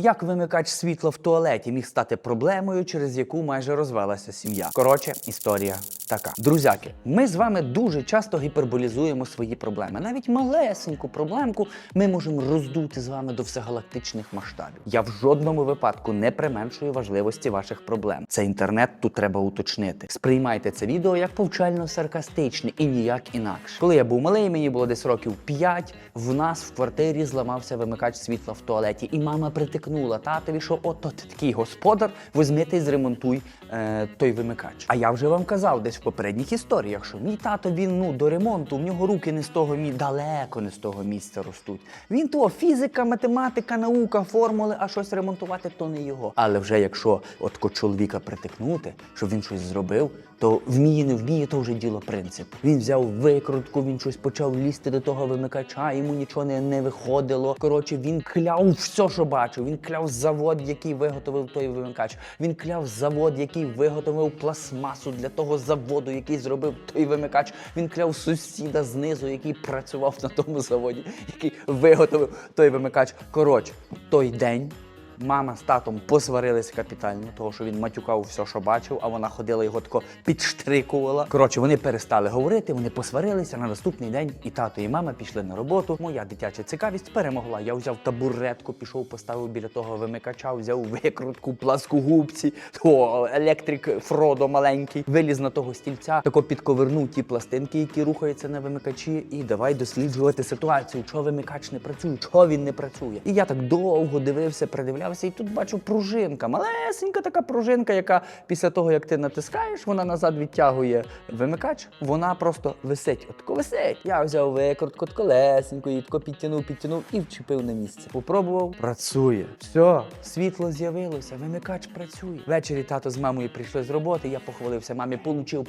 Як вимикач світла в туалеті міг стати проблемою, через яку майже розвелася сім'я? Коротше, історія така. Друзяки, ми з вами дуже часто гіперболізуємо свої проблеми. Навіть малесеньку проблемку ми можемо роздути з вами до всегалактичних масштабів. Я в жодному випадку не применшую важливості ваших проблем. Це інтернет, тут треба уточнити. Сприймайте це відео як повчально-саркастичне і ніяк інакше. Коли я був малий, мені було десь років 5, в нас в квартирі зламався вимикач світла в туалеті, і мама притикнула татові, що ти такий господар, візьми ти зремонтуй е, той вимикач. А я вже вам казав десь в попередніх історіях, що мій тато він ну до ремонту, в нього руки не з того мі далеко не з того місця ростуть. Він то фізика, математика, наука, формули, а щось ремонтувати то не його. Але вже якщо от чоловіка притикнути, щоб він щось зробив, то вміє, не вміє, то вже діло принцип. Він взяв викрутку, він щось почав лізти до того вимикача, йому нічого не, не виходило. Коротше, він кляв все, що бачив. Він кляв завод, який виготовив той вимикач. Він кляв завод, який виготовив пластмасу для того заводу, який зробив той вимикач. Він кляв сусіда знизу, який працював на тому заводі, який виготовив той вимикач. Коротше, той день. Мама з татом посварилися капітально, того що він матюкав все, що бачив, а вона ходила його тако підштрикувала. Коротше, вони перестали говорити, вони посварилися на наступний день. І тато, і мама пішли на роботу. Моя дитяча цікавість перемогла. Я взяв табуретку, пішов, поставив біля того вимикача, взяв викрутку, пласкогубці, то електрик Фродо маленький, виліз на того стільця, тако підковернув ті пластинки, які рухаються на вимикачі, і давай досліджувати ситуацію, чого вимикач не працює, чого він не працює. І я так довго дивився, придивлявся, і тут бачу пружинка, малесенька така пружинка, яка після того, як ти натискаєш, вона назад відтягує вимикач, вона просто висить. Отко висить. Я взяв викрутку, тако лесенько, і тако підтягнув, підтягнув і вчепив на місце. Попробував, працює. Все, світло з'явилося, вимикач працює. Ввечері тато з мамою прийшли з роботи, я похвалився мамі, получив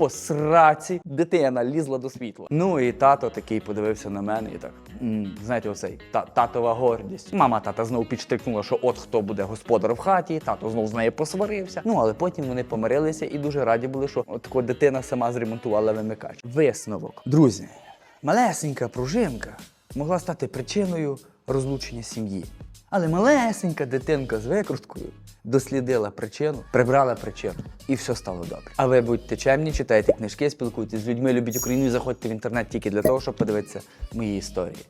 по сраці дитина лізла до світла. Ну і тато такий подивився на мене і так. знаєте, оцей та, татова гордість. Мама тата знову підштрикнула, що от хто буде господар в хаті, тато знов з нею посварився. Ну але потім вони помирилися і дуже раді були, що от дитина сама зремонтувала вимикач. Висновок. Друзі, малесенька пружинка могла стати причиною розлучення сім'ї. Але малесенька дитинка з викруткою дослідила причину, прибрала причину, і все стало добре. А ви будьте чемні, читайте книжки, спілкуйтесь з людьми, любіть Україну і заходьте в інтернет тільки для того, щоб подивитися мої історії.